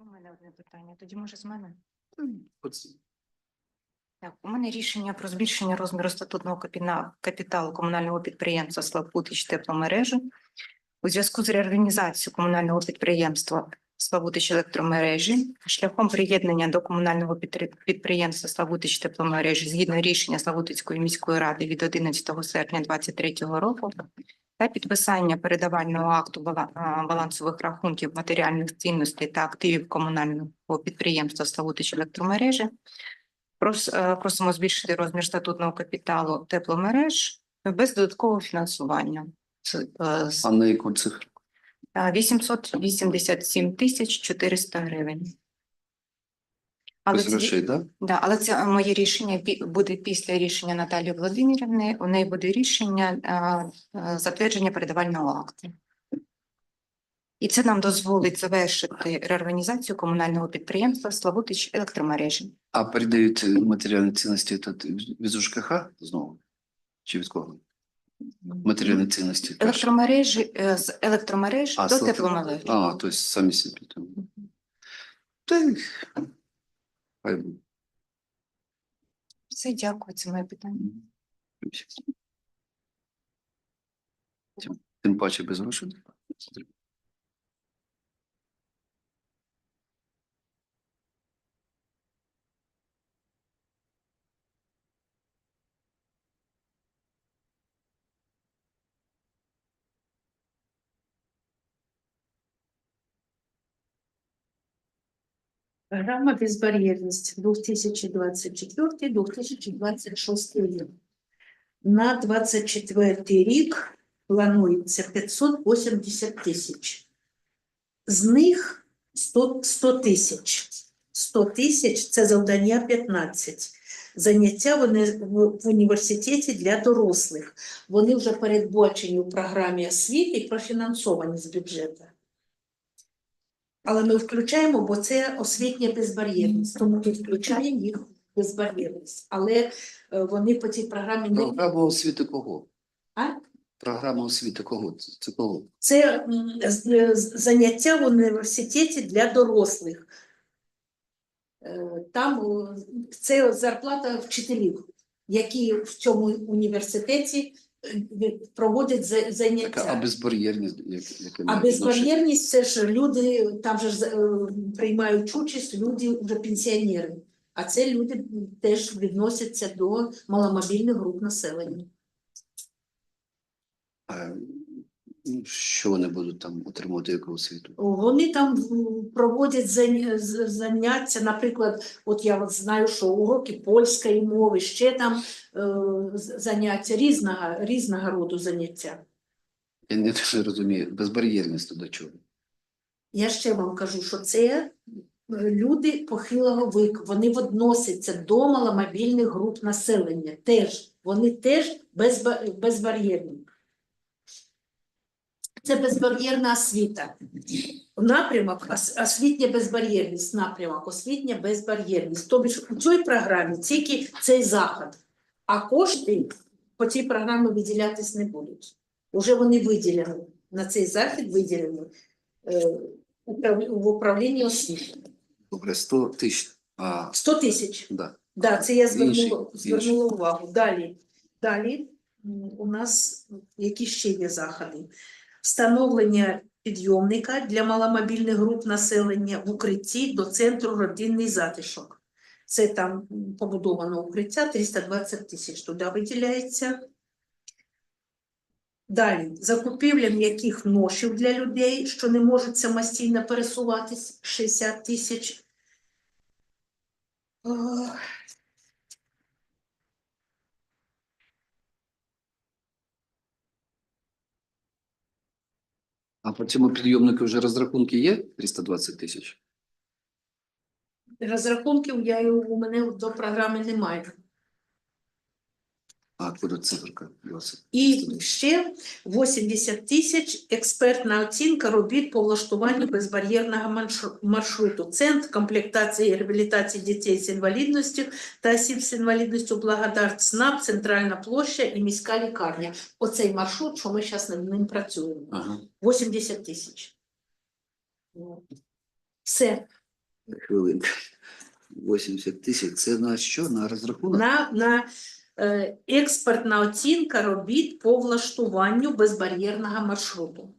У мене одне питання. Тоді може з мене? Так, у мене рішення про збільшення розміру статутного капіталу комунального підприємства Славутич тепломережі у зв'язку з реорганізацією комунального підприємства Славутич електромережі шляхом приєднання до комунального підприємства Славутич тепломережі згідно рішення Славутицької міської ради від 11 серпня 2023 року та підписання передавального акту балансових рахунків матеріальних цінностей та активів комунального підприємства Славутич електромережі е, Просимо збільшити розмір статутного капіталу тепломереж без додаткового фінансування. Е, А на яку цифру? е, 887 тисяч 400 гривень. Але Без це, грошей, так? да, але це моє рішення буде після рішення Наталії Володимирівни. У неї буде рішення е, е, затвердження передавального акту. І це нам дозволить завершити реорганізацію комунального підприємства Славутич електромережі. А передають е, матеріальні цінності тут від ЖКХ знову? Чи від кого? Матеріальні цінності. Електромережі е, з електромереж А, до з. А, тобто самі собі там. Та й хай буде. Все, дякую, це моє питання. Тим, паче без грошей. Програма «Безбар'єрність» 2024-2026 рік. На 24 рік планується 580 тисяч. З них 100 100 тисяч. 100 тисяч – це завдання 15. Заняття вони в університеті для дорослих. Вони вже передбачені у програмі освіти і профінансовані з бюджету. Але ми включаємо, бо це освітня безбар'єрність, тому ми включаємо їх в безбар'єрність. Але е, вони по цій програмі не Програма освіти кого? А? Програма освіти кого? Це, кого? це заняття в університеті для дорослих. Е, Там це зарплата вчителів, які в цьому університеті проводять заняття. Така, а безбар'єрність, як, як А безбар'єрність це ж люди, там же ж, е, приймають участь люди вже пенсіонери. А це люди теж відносяться до маломобільних груп населення. Що вони будуть там отримувати яку освіту? Вони там проводять заняття, наприклад, от я от знаю, що уроки польської мови, ще там е, заняття різного, різного роду заняття. Я не дуже розумію. Безбар'єрність до чого? Я ще вам кажу, що це е, люди похилого віку, вони відносяться до маломобільних груп населення. Теж вони теж безбар'єрні. Це безбар'єрна освіта. Напрямок освітня безбар'єрність, напрямок освітня безбар'єрність. Тобто у цій програмі тільки цей заход, а кошти по цій програмі виділятись не будуть. Уже вони виділені. На цей захід виділені е, в управлінні освіти. Добре, 100 тисяч. А, 100 тисяч. да. Да, це я звернула, звернула увагу. Далі. Далі у нас які ще є заходи? Встановлення підйомника для маломобільних груп населення в укритті до центру родинний затишок. Це там побудовано укриття 320 тисяч туди виділяється. Далі закупівля м'яких ношів для людей, що не можуть самостійно пересуватись 60 тисяч. А по цьому підйомнику вже розрахунки є 320 тисяч? Розрахунків я у мене до програми немає. А куди циферка? 20. І ще 80 тисяч експертна оцінка робіт по влаштуванню безбар'єрного маршруту. Центр комплектації і реабілітації дітей з інвалідністю та осіб з інвалідністю Благодар ЦНАП, Центральна площа і міська лікарня. Оцей маршрут, що ми зараз над ним працюємо. Ага. 80 тисяч. Все. Хвилинка. 80 тисяч. Це на що? На розрахунок? На, на експертна оцінка робіт по влаштуванню безбар'єрного маршруту,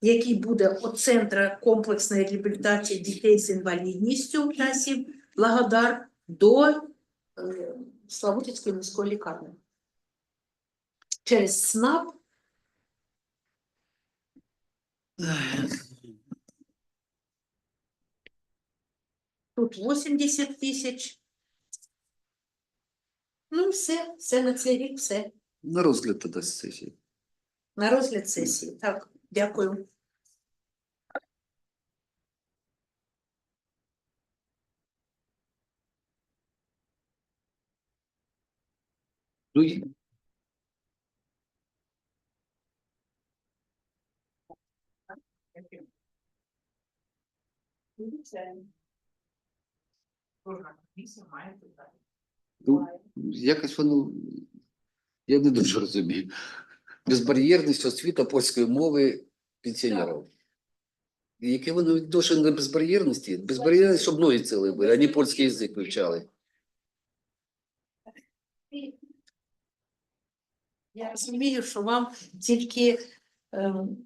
який буде від Центру комплексної реабілітації дітей з інвалідністю в часі Благодар до е, Славутицької міської лікарні. Через СНАП тут 80 тисяч. Ну, все, все на цей рік, все. На розгляд тоді сесії. На розгляд сесії. Так, дякую. Ну, і- ну, якось воно, я не дуже розумію. Безбар'єрність освіта польської мови пенсіонерів. Яке воно відношення до безбар'єрності? Безбар'єрність, щоб цілі були, а не польський язик вивчали. Я розумію, що вам тільки ем,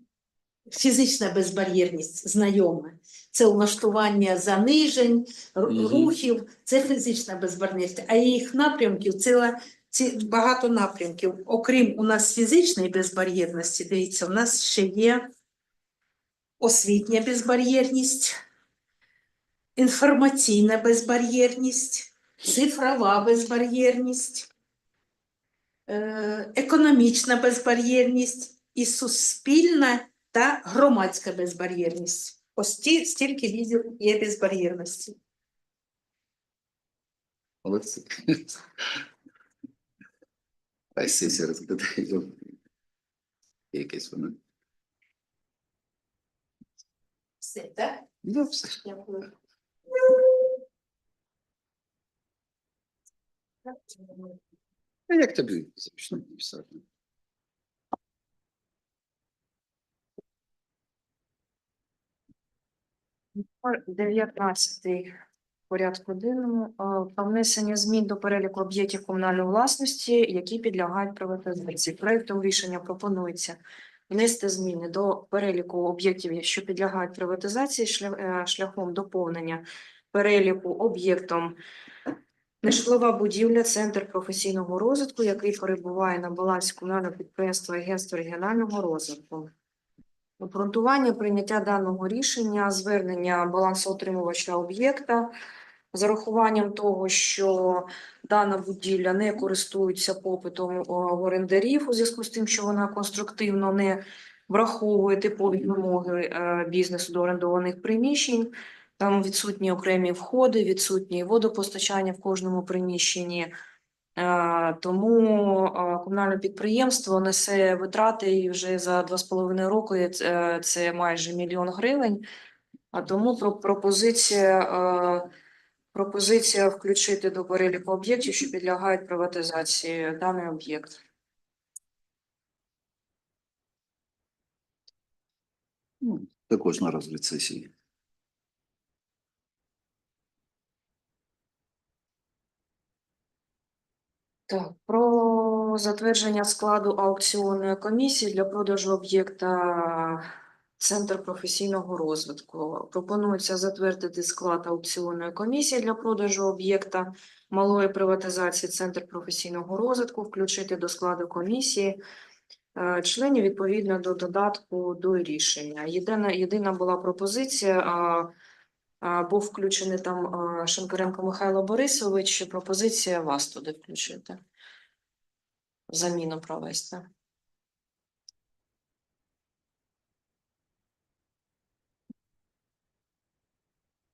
фізична безбар'єрність знайома. Це влаштування занижень, рухів, це фізична безбар'єрність. А їх напрямків ціла, ці, багато напрямків. Окрім у нас фізичної безбар'єрності, дивіться, у нас ще є освітня безбар'єрність, інформаційна безбар'єрність, цифрова безбар'єрність е, економічна безбар'єрність і суспільна та громадська безбар'єрність. Ось ті, стільки відділ є безбар'єрності. Молодці. Хай сесія розглядає. Якесь воно. Все, так? Ну, все. Дякую. А як тобі зручно писати? Дев'ятнадцятий порядку денному е, про внесення змін до переліку об'єктів комунальної власності, які підлягають приватизації. Проектом рішення пропонується внести зміни до переліку об'єктів, що підлягають приватизації, е, шляхом доповнення переліку об'єктом нежитлова будівля, центр професійного розвитку, який перебуває на балансі комунального підприємства Агентства регіонального розвитку. Обґрунтування прийняття даного рішення, звернення балансоутримувача об'єкта з урахуванням того, що дана будівля не користується попитом орендарів у зв'язку з тим, що вона конструктивно не враховує типові вимоги е, бізнесу до орендованих приміщень. Там відсутні окремі входи, відсутні водопостачання в кожному приміщенні. Е, Тому е, комунальне підприємство несе витрати і вже за два з половиною роки це, це майже мільйон гривень. А тому пропозиція, е, пропозиція включити до переліку об'єктів, що підлягають приватизації даний об'єкт. Ну, також на розгляд сесії. Так, про затвердження складу аукціонної комісії для продажу об'єкта Центр професійного розвитку. Пропонується затвердити склад аукціонної комісії для продажу об'єкта малої приватизації Центр професійного розвитку, включити до складу комісії е, членів відповідно до додатку до рішення. Єдина, єдина була пропозиція був включений там Шинкаренко Михайло Борисович. Пропозиція вас туди включити. Заміну провести.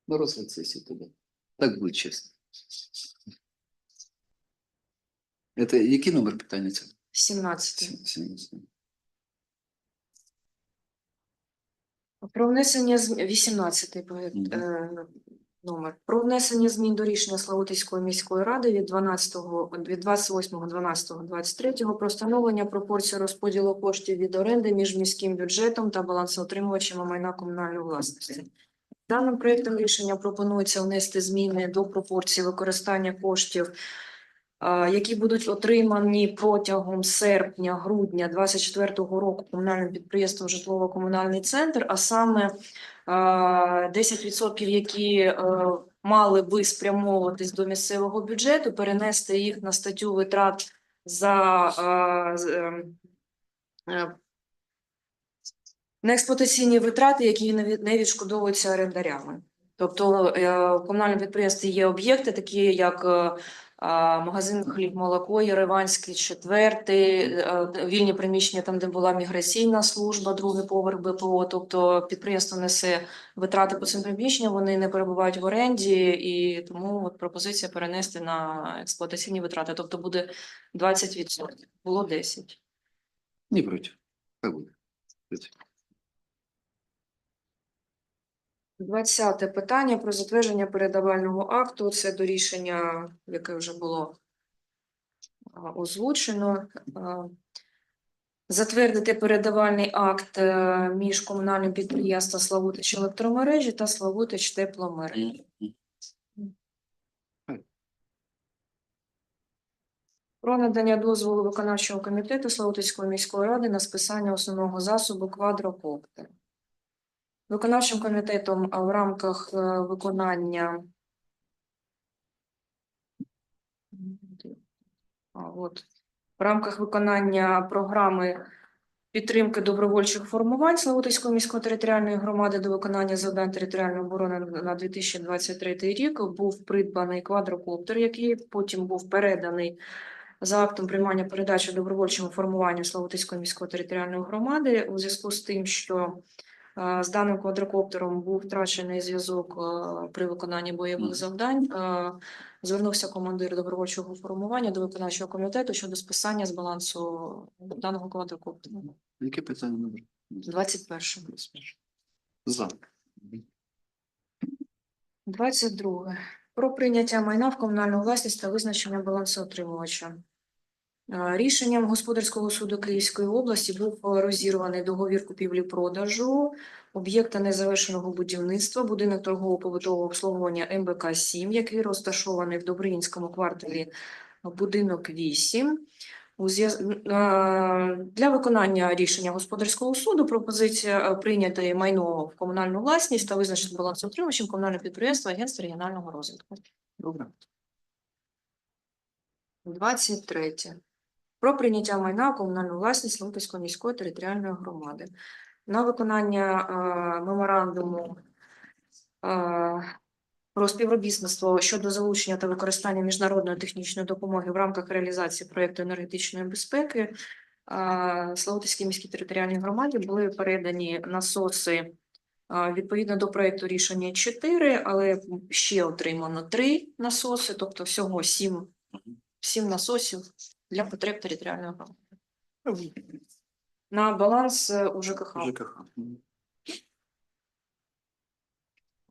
На розгляд сесії туди. Так будь чесно. Це який номер питання цього? 17. 17. Про внесення зм- 18 проект, Мгм. е, номер. Про внесення змін до рішення Славутицької міської ради від 12, від 28.12.23 про встановлення пропорції розподілу коштів від оренди між міським бюджетом та балансоутримувачами майна комунальної власності. Даним проєктом рішення пропонується внести зміни до пропорції використання коштів, які будуть отримані протягом серпня-грудня 2024 року комунальним підприємством Житлово-комунальний центр, а саме 10%, які е, мали би спрямовуватись до місцевого бюджету, перенести їх на статтю витрат за ем, е, на експлуатаційні витрати, які не відшкодовуються орендарями. Тобто е, в комунальному підприємстві є об'єкти, такі як е, магазин хліб, молоко, Єреванський, четвертий, е, вільні приміщення, там, де була міграційна служба, другий поверх БПО. Тобто підприємство несе витрати по цим приміщенням, вони не перебувають в оренді, і тому от пропозиція перенести на експлуатаційні витрати. Тобто буде 20%, було 10%. Не проти. Хай буде. Двадцяте питання про затвердження передавального акту. Це до рішення, яке вже було озвучено. Затвердити передавальний акт е, між комунальним підприємством Славутич електромережі та Славутич тепломережі. Про надання дозволу виконавчого комітету Славутицької міської ради на списання основного засобу квадрокоптер. Виконавчим комітетом в рамках е, виконання. От, в рамках виконання програми підтримки добровольчих формувань Славутицької міської територіальної громади до виконання завдань територіальної оборони на 2023 рік був придбаний квадрокоптер, який потім був переданий за актом приймання передачі добровольчому формуванню Славутицької міської територіальної громади. У зв'язку з тим, що з даним квадрокоптером був втрачений зв'язок при виконанні бойових завдань. Звернувся командир добровольчого формування до виконавчого комітету щодо списання з балансу даного квадрокоптера. Яке питання номер? 21. За. 22. Про прийняття майна в комунальну власність та визначення балансоутримувача. Е, Рішенням Господарського суду Київської області був розірваний договір купівлі-продажу об'єкта незавершеного будівництва, будинок торгово-побутового обслуговування МБК-7, який розташований в Добринському кварталі будинок 8. У зв'яз- е, Для виконання рішення господарського суду пропозиція е, прийняти майно в комунальну власність та визначити балансоутримувачем комунальне підприємство Агентство регіонального розвитку. Добре. 23. Про прийняття майна в комунальну власність Славутської міської територіальної громади. На виконання е, меморандуму е, про співробітництво щодо залучення та використання міжнародної технічної допомоги в рамках реалізації проєкту енергетичної безпеки е, міській територіальній громаді були передані насоси е, відповідно до проєкту рішення 4, але ще отримано 3 насоси, тобто всього 7 сім насосів для потреб територіальної громади. На баланс е, у ЖКХ. ЖКХ.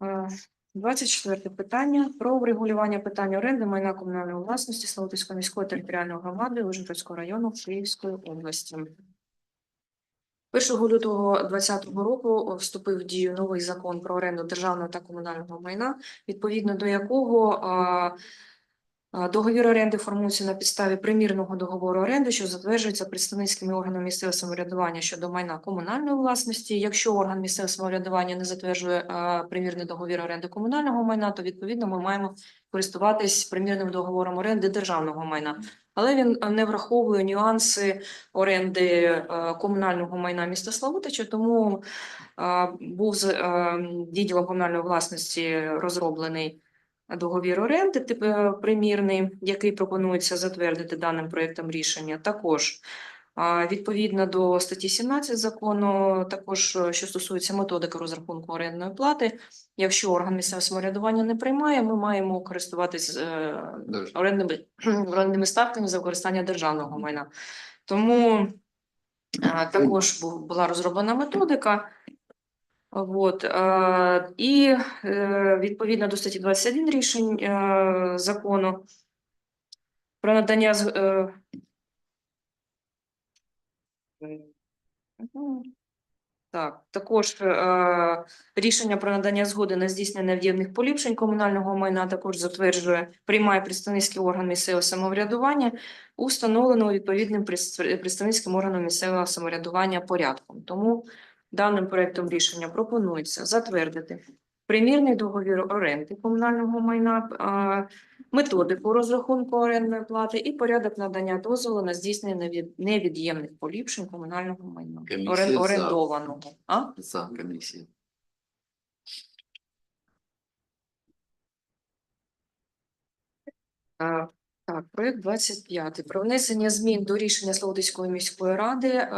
Е, 24 питання про врегулювання питання оренди майна комунальної власності Славутської міської територіальної громади Ужгородського району Київської області. 1 лютого 2020 року вступив в дію новий закон про оренду державного та комунального майна, відповідно до якого а, договір оренди формується на підставі примірного договору оренди, що затверджується представницькими органами місцевого самоврядування щодо майна комунальної власності. Якщо орган місцевого самоврядування не затверджує примірний договір оренди комунального майна, то відповідно ми маємо користуватись примірним договором оренди державного майна. Але він не враховує нюанси оренди комунального майна міста Славутича, тому був з відділом комунальної власності розроблений договір оренди тип, е, примірний, який пропонується затвердити даним проєктом рішення. Також відповідно до статті 17 закону, також е, що стосується методики розрахунку орендної плати, якщо орган місцевого самоврядування не приймає, ми маємо користуватись е, орендними, орендними ставками за використання державного майна. Тому також бу- була розроблена методика. От, і е, відповідно до статті 21 рішень е, закону про надання е. Так, також е, рішення про надання згоди на здійснення в'єдних поліпшень комунального майна також затверджує, приймає представницький орган місцевого самоврядування, установленого відповідним представницьким органом місцевого самоврядування порядком. Тому даним проектом рішення пропонується затвердити примірний договір оренди комунального майна, методику розрахунку орендної плати і порядок надання дозволу на здійснення невід- невід'ємних поліпшень комунального майна орен- за. орендованого. А? За комісію. Е, Так, проект 25. Про внесення змін до рішення Славутицької міської ради е,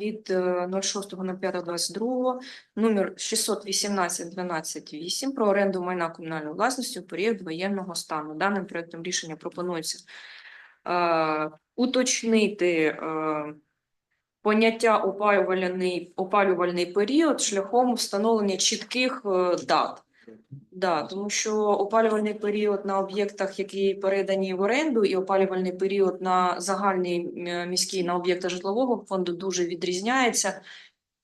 від е, 06.05.22 номер 618-12-8 про оренду майна комунальної власності у період воєнного стану. Даним проектом рішення пропонується е, уточнити е, поняття опалювальний, опалювальний період шляхом встановлення чітких е, дат. Да, тому що опалювальний період на об'єктах, які передані в оренду, і опалювальний період на загальний е, міський на об'єктах житлового фонду дуже відрізняється.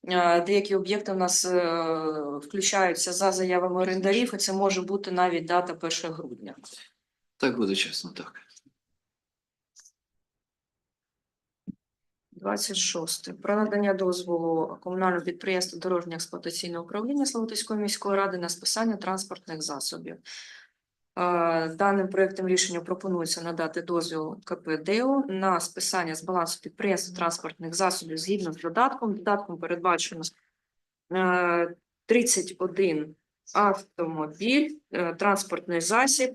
Е, Деякі об'єкти у нас е, включаються за заявами орендарів, і це може бути навіть дата 1 грудня. Так буде чесно, так. 26. Про надання дозволу комунального підприємства дорожнє експлуатаційне управління Славутицької міської ради на списання транспортних засобів. Е, Даним проектом рішення пропонується надати дозвіл КП на списання з балансу підприємства транспортних засобів згідно з додатком. Додатком передбачено е, 31 автомобіль, е, транспортний засіб.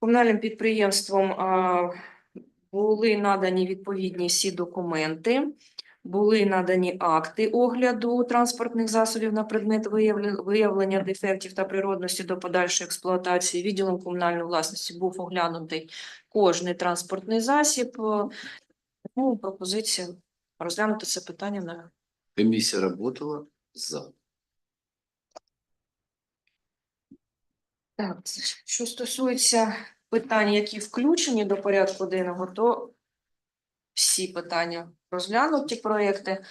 Комунальним підприємством були надані відповідні всі документи, були надані акти огляду транспортних засобів на предмет виявлення дефектів та природності до подальшої експлуатації. Відділом комунальної власності був оглянутий кожний транспортний засіб. Е, Ну, пропозиція розглянути це питання на Комісія працювала за. Так, що стосується питань, які включені до порядку денного, то всі питання розглянуті проекти.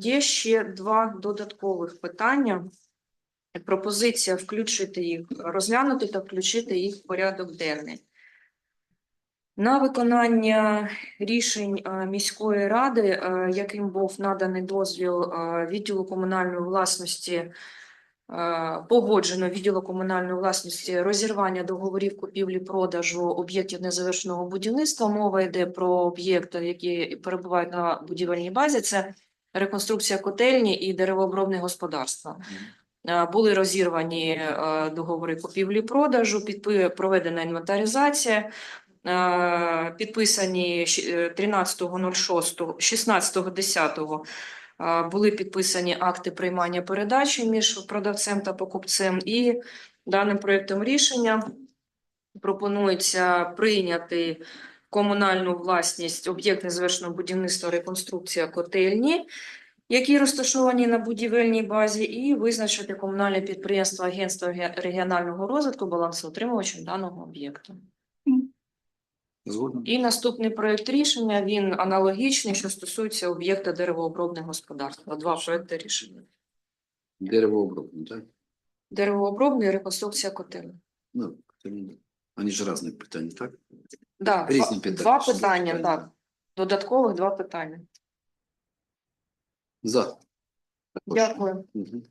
Є ще два додаткових питання. Пропозиція включити їх, розглянути та включити їх в порядок денний. На виконання рішень міської ради, яким був наданий дозвіл відділу комунальної власності погоджено відділу комунальної власності розірвання договорів купівлі-продажу об'єктів незавершеного будівництва. Мова йде про об'єкти, які перебувають на будівельній базі. Це реконструкція котельні і деревообробне господарство. Е, Були розірвані е, договори купівлі-продажу, проведена інвентаризація. е, Підписані щ- е, 13.06, 16.10 а, були підписані акти приймання передачі між продавцем та покупцем, і даним проектом рішення пропонується прийняти комунальну власність об'єкт незавершеного будівництва реконструкція котельні, які розташовані на будівельній базі, і визначити комунальне підприємство Агентство реге- регіонального розвитку балансоутримувачем даного об'єкту. Згодом? І наступний проект рішення він аналогічний, що стосується об'єкта деревообробне господарство. Два проекти рішення: Деревообробне, так? деревообробне і реконструкція котелу. Ну, це вони ж різні питання, так? Да, Різні два, питання. два питання, так. Додаткових два питання. За. Також. Дякую. Мгм.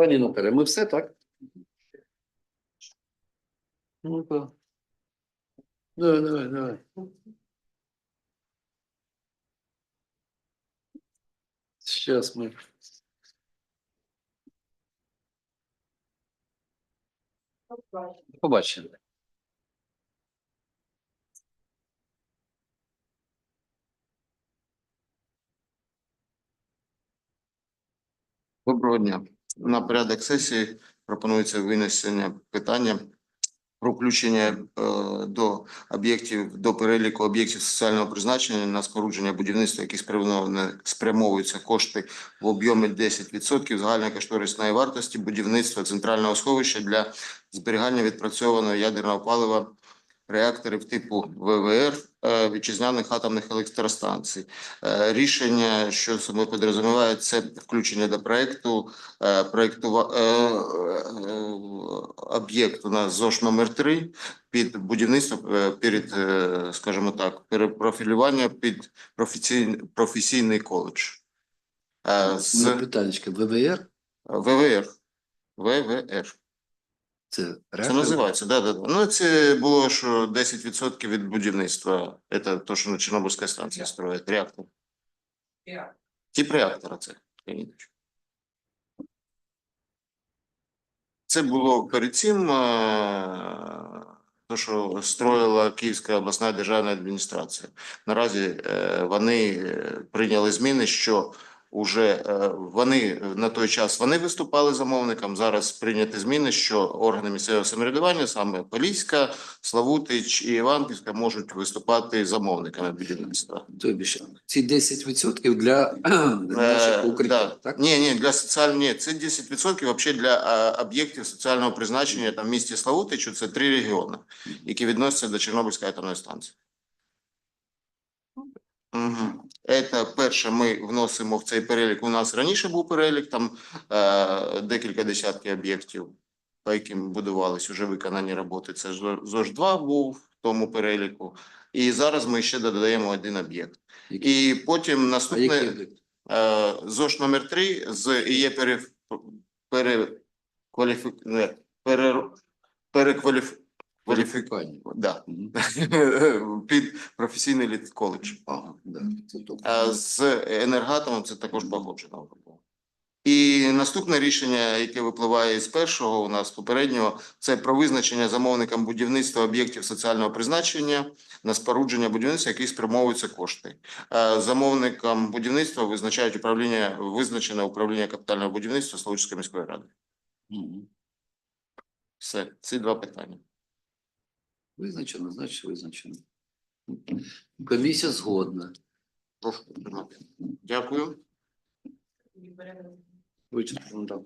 Пані Наталя, ми все так? Ну-ка. Давай, давай, давай. Сейчас мы. Побачимо. Доброго дня. На порядок сесії пропонується винесення питання про включення е, до об'єктів до переліку об'єктів соціального призначення на спорудження будівництва, які спрямовуються кошти в об'ємі 10% загальної кошторисної вартості будівництва центрального сховища для зберігання відпрацьованого ядерного палива реакторів типу ВВР вітчизняних атомних електростанцій. Е, Рішення, що себе підрозуміває, це включення до проекту е, е, е, об'єкту на ЗОЖ номер 3 під будівництво е, перед, е, скажімо так, перепрофілювання під професійний, професійний коледж. Е, З З... ВВР ВВР. ВВР. Це Це називається, да, да, да. Ну, це було, що 10% від будівництва. Це то, що на Чорнобильській станції строять, реактор. Тип реактора це. Це було перед цим, е, то, що строїла Київська обласна державна адміністрація. Наразі е, вони е, прийняли зміни, що уже е, вони на той час вони виступали замовником. Зараз прийняті зміни, що органи місцевого самоврядування, саме Поліська, Славутич і Іванківська, можуть виступати замовниками будівництва. Тобі що, ці 10% для наших Е, укриття, да. так? Ні, ні, для соціального, ні, це 10% вообще для е, об'єктів соціального призначення там в місті Славутичу, це три регіони, які відносяться до Чорнобильської атомної станції. Угу. Це перше, ми вносимо в цей перелік. У нас раніше був перелік, там е, декілька десятків об'єктів, по яким будувались вже виконані роботи. Це ЗОЖ-2 був в тому переліку. І зараз ми ще додаємо один об'єкт. І потім наступне е, ЗОЖ номер 3 з є пере, пере, перекваліф... кваліфі... Кваліфікування. Да. Під професійний літ коледж. Ага, да, це. А з енергатомом це також погоджено. І наступне рішення, яке випливає з першого у нас попереднього, це про визначення замовникам будівництва об'єктів соціального призначення на спорудження будівництва, яких спрямовуються кошти. Замовникам будівництва визначають управління, визначене управління капітального будівництва Слов'янської міської ради. Все, ці два питання. Визначено, значить визначено. Комісія згодна. Прошу підтримати. Дякую. Вичерпно, так.